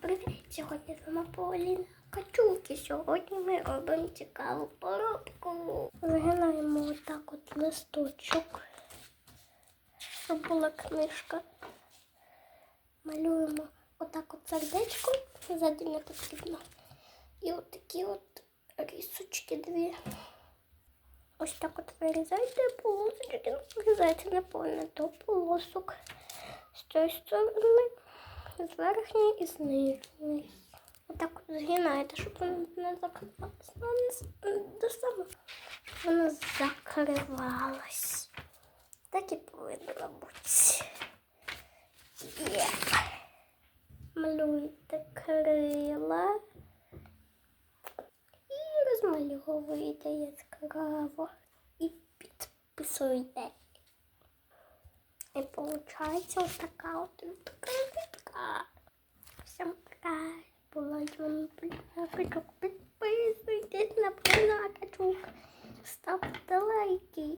привіт! Сьогодні з вами Поліна Качуки. Сьогодні ми робимо цікаву поробку. Вигинаємо отак от листочок, щоб була книжка. Малюємо отак от сердечко, ззаді не потрібно. І от такі от рисочки дві. Ось так от вирізайте полосочки, вирізайте не повне до полосок. З цієї сторони, з верхньої і з нижньої. Отак от згинаєте, щоб вона не закривалась. Вона не з- до саме вона закривалась. Так і повинно бути. Є. Малюйте крила і розмальовуєте яскраво і підписуєте. І виходить ось така от така пока. Була з вами Поліна Качук. Підписуйтесь на Качук. Ставте лайки.